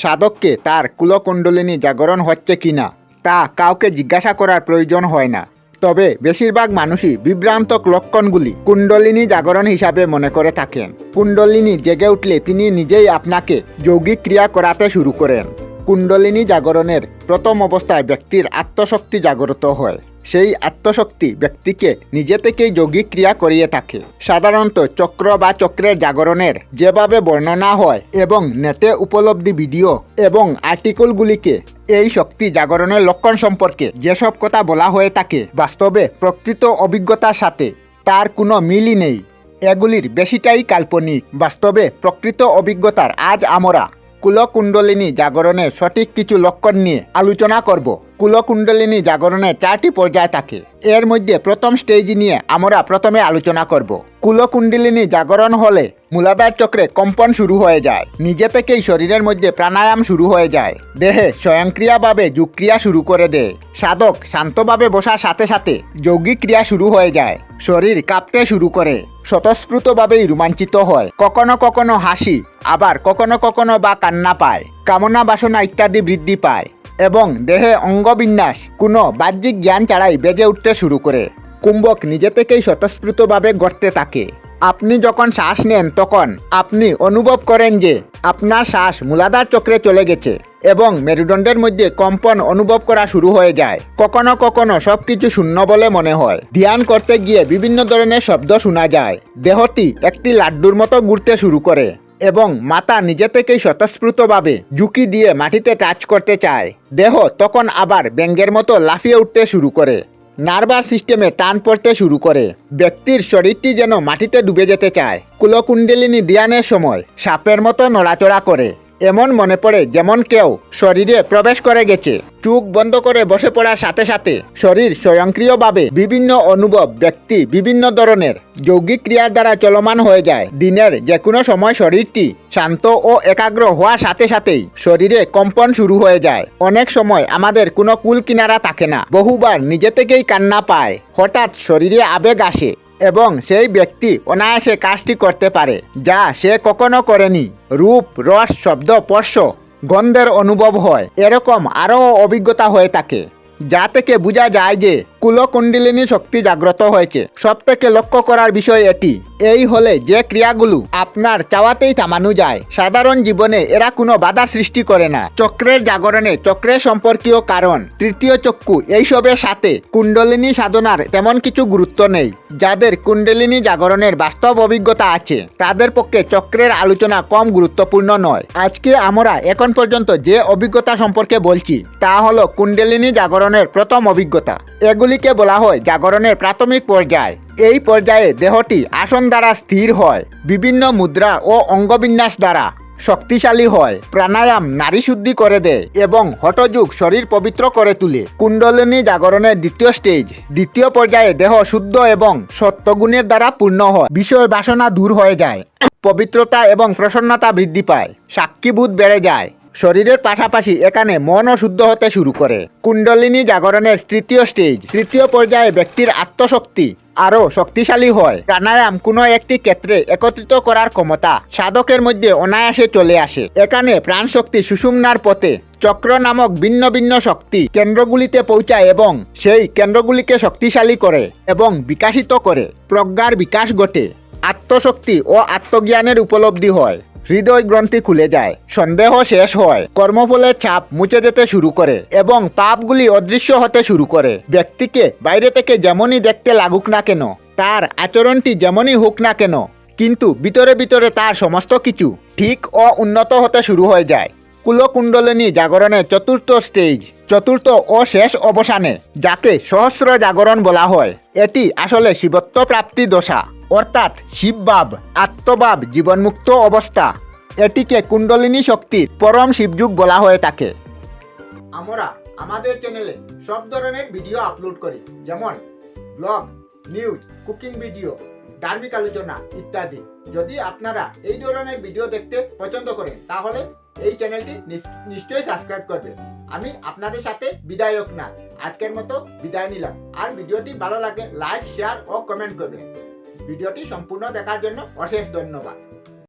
সাধককে তার কুলকুণ্ডলিনী জাগরণ হচ্ছে কিনা তা কাউকে জিজ্ঞাসা করার প্রয়োজন হয় না। তবে বেশিরভাগ মানুষই বিভ্রান্তক লক্ষণগুলি কুণ্ডলিনী জাগরণ হিসাবে মনে করে থাকেন। কুণ্ডলিনী জেগে উঠলে তিনি নিজেই আপনাকে যৌগিক ক্রিয়া করাতে শুরু করেন। কুণ্ডলিনী জাগরণের প্রথম অবস্থায় ব্যক্তির আত্মশক্তি জাগ্রত হয়। সেই আত্মশক্তি ব্যক্তিকে নিজে থেকেই যৌগিক ক্রিয়া করিয়ে থাকে। সাধারণত চক্র বা চক্রের জাগরণের যেভাবে বর্ণনা হয় এবং নেটে উপলব্ধি ভিডিও এবং আর্টিকেলগুলিকে, এই শক্তি জাগরণের লক্ষণ সম্পর্কে যেসব কথা বলা হয়ে থাকে, বাস্তবে প্রকৃত অভিজ্ঞতার সাথে তার কোনো মিলই নেই। এগুলির বেশিটাই কাল্পনিক। বাস্তবে প্রকৃত অভিজ্ঞতার আজ আমরা কুলকুণ্ডলিনী জাগরণের সঠিক কিছু লক্ষণ নিয়ে আলোচনা করব। কুলকুণ্ডলিনী জাগরণের চারটি পর্যায় থাকে। এর মধ্যে প্রথম স্টেজ নিয়ে আমরা প্রথমে আলোচনা করব। কুলকুণ্ডলিনী জাগরণ হলে মূলাধার চক্রে কম্পন শুরু হয়ে যায়। নিজে থেকেই শরীরের মধ্যে প্রাণায়াম শুরু হয়ে যায়। দেহে স্বয়ংক্রিয়াভাবে যুগক্রিয়া শুরু করে দেয়। সাধক শান্তভাবে বসার সাথে সাথে যৌগিক ক্রিয়া শুরু হয়ে যায়। শরীর কাঁপতে শুরু করে। স্বতঃস্ফূর্তভাবেই রোমাঞ্চিত হয়। কখনো কখনো হাসি, আবার কখনো কখনো বা কান্না পায়। কামনা বাসনা ইত্যাদি বৃদ্ধি পায়। এবং দেহে অঙ্গবিন্যাস, কোনো বাহ্যিক জ্ঞান ছাড়াই বেজে উঠতে শুরু করে। কুম্ভক নিজে থেকেই স্বতঃস্ফূর্তভাবে গড়তে থাকে। আপনি যখন শ্বাস নেন, তখন আপনি অনুভব করেন যে আপনার শ্বাস মূলাধার চক্রে চলে গেছে এবং মেরুদণ্ডের মধ্যে কম্পন অনুভব করা শুরু হয়ে যায়। কখনো কখনো সবকিছু শূন্য বলে মনে হয়। ধ্যান করতে গিয়ে বিভিন্ন ধরনের শব্দ শোনা যায়। দেহটি একটি লাড্ডুর মতো ঘুরতে শুরু করে। এবং মাতা নিজে থেকেই স্বতঃস্ফূর্তভাবে ঝুঁকি দিয়ে মাটিতে টাচ করতে চায়। দেহ তখন আবার ব্যাঙ্গের মতো লাফিয়ে উঠতে শুরু করে। নার্ভাস সিস্টেমে টান পড়তে শুরু করে। ব্যক্তির শরীরটি যেন মাটিতে ডুবে যেতে চায়। কুলকুণ্ডলিনী ধ্যানের সময় সাপের মতো নড়াচড়া করে। এমন মনে পড়ে যেমন কেউ শরীরে প্রবেশ করে গেছে। চোখ বন্ধ করে বসে পড়ার সাথে সাথে শরীর স্বয়ংক্রিয়ভাবে বিভিন্ন অনুভব, ব্যক্তি বিভিন্ন ধরনের যৌগিক ক্রিয়ার দ্বারা চলমান হয়ে যায়। দিনের যে কোনো সময় শরীরটি শান্ত ও একাগ্র হওয়ার সাথে সাথেই শরীরে কম্পন শুরু হয়ে যায়। অনেক সময় আমাদের কোনো কুল কিনারা থাকে না। বহুবার নিজে থেকেই কান্না পায়। হঠাৎ শরীরে আবেগ আসে। এবং সেই ব্যক্তি অনায়াসে কাজটি করতে পারে, যা সে কখনো করেনি। রূপ, রস, শব্দ, স্পর্শ, গন্ধের অনুভব হয়। এরকম আরও অভিজ্ঞতা হয়ে থাকে, যা থেকে বোঝা যায় যে কুলকুণ্ডলিনী শক্তি জাগ্রত হয়েছে। সব থেকে লক্ষ্য করার বিষয় এটি। এই হলে যে ক্রিয়াগুলো আপনার চাওয়াতেই থামানো যায়। সাধারণ জীবনে এরা কোনো বাধার সৃষ্টি করে না। চক্রের জাগরণে চক্রের সম্পর্কীয় কারণ। তৃতীয় চক্ষু এইসবের সাথে কুণ্ডলিনী সাধনার তেমন কিছু গুরুত্ব নেই। যাদের কুণ্ডলিনী জাগরণের বাস্তব অভিজ্ঞতা আছে, তাদের পক্ষে চক্রের আলোচনা কম গুরুত্বপূর্ণ নয়। আজকে আমরা এখন পর্যন্ত যে অভিজ্ঞতা সম্পর্কে বলছি, তা হলো কুণ্ডলিনী জাগরণের প্রথম অভিজ্ঞতা। এগুলিকে বলা হয় জাগরণের প্রাথমিক পর্যায়। এই পর্যায়ে দেহটি আসন দ্বারা স্থির হয়, বিভিন্ন মুদ্রা ও অঙ্গবিন্যাস দ্বারা শক্তিশালী হয়, প্রাণায়াম নারী শুদ্ধি করে দেয় এবং হঠযোগ শরীর পবিত্র করে তুলে। কুণ্ডলিনী জাগরণের দ্বিতীয় স্টেজ দ্বিতীয় পর্যায়ে দেহ শুদ্ধ এবং সত্যগুণের দ্বারা পূর্ণ হয়। বিষয় বাসনা দূর হয়ে যায়, পবিত্রতা এবং প্রসন্নতা বৃদ্ধি পায় সাক্ষীভূত বেড়ে যায়। শরীরের পাশাপাশি এখানে মনও শুদ্ধ হতে শুরু করে। কুণ্ডলিনী জাগরণের তৃতীয় স্টেজ তৃতীয় পর্যায়ে ব্যক্তির আত্মশক্তি আরও শক্তিশালী হয়। প্রাণায়াম কোনো একটি ক্ষেত্রে একত্রিত করার ক্ষমতা সাধকের মধ্যে অনায়াসে চলে আসে। এখানে প্রাণশক্তি সুষুম্নার পথে চক্র নামক ভিন্ন ভিন্ন শক্তি কেন্দ্রগুলিতে পৌঁছায় এবং সেই কেন্দ্রগুলিকে শক্তিশালী করে এবং বিকাশিত করে। প্রজ্ঞার বিকাশ ঘটে। আত্মশক্তি ও আত্মজ্ঞানের উপলব্ধি হয়। হৃদয় গ্রন্থি খুলে যায়, সন্দেহ শেষ হয়, কর্মফলের চাপ মুছে যেতে শুরু করে এবং পাপগুলি অদৃশ্য হতে শুরু করে। ব্যক্তিকে বাইরে থেকে যেমনই দেখতে লাগুক না কেন, তার আচরণটি যেমনই হোক না কেন, কিন্তু ভিতরে ভিতরে তার সমস্ত কিছু ঠিক ও উন্নত হতে শুরু হয়ে যায়। কুলকুণ্ডলিনী জাগরণের চতুর্থ স্টেজ চতুর্থ ও শেষ অবসানে, যাকে সহস্র জাগরণ বলা হয়, এটি আসলে শিবত্ব প্রাপ্তি দশা। অর্থাৎ শিবভাব, আত্মভাব, জীবনমুক্ত অবস্থা। এটিকে কুণ্ডলিনী শক্তির পরম শিবযুগ বলা হয়ে থাকে। আমরা আমাদের চ্যানেলে সব ধরনের ভিডিও আপলোড করি, যেমন ব্লগ নিউজ কুকিং ভিডিও ধার্মিক আলোচনা ইত্যাদি। যদি আপনারা এই ধরনের ভিডিও দেখতে পছন্দ করেন, তাহলে এই চ্যানেলটি নিশ্চয়ই সাবস্ক্রাইব করবেন। আমি আপনাদের সাথে বিদায়ক না, আজকের মতো বিদায় নিলাম। আর ভিডিওটি ভালো লাগে লাইক শেয়ার ও কমেন্ট করবেন। ভিডিওটি সম্পূর্ণ দেখার জন্য অশেষ ধন্যবাদ।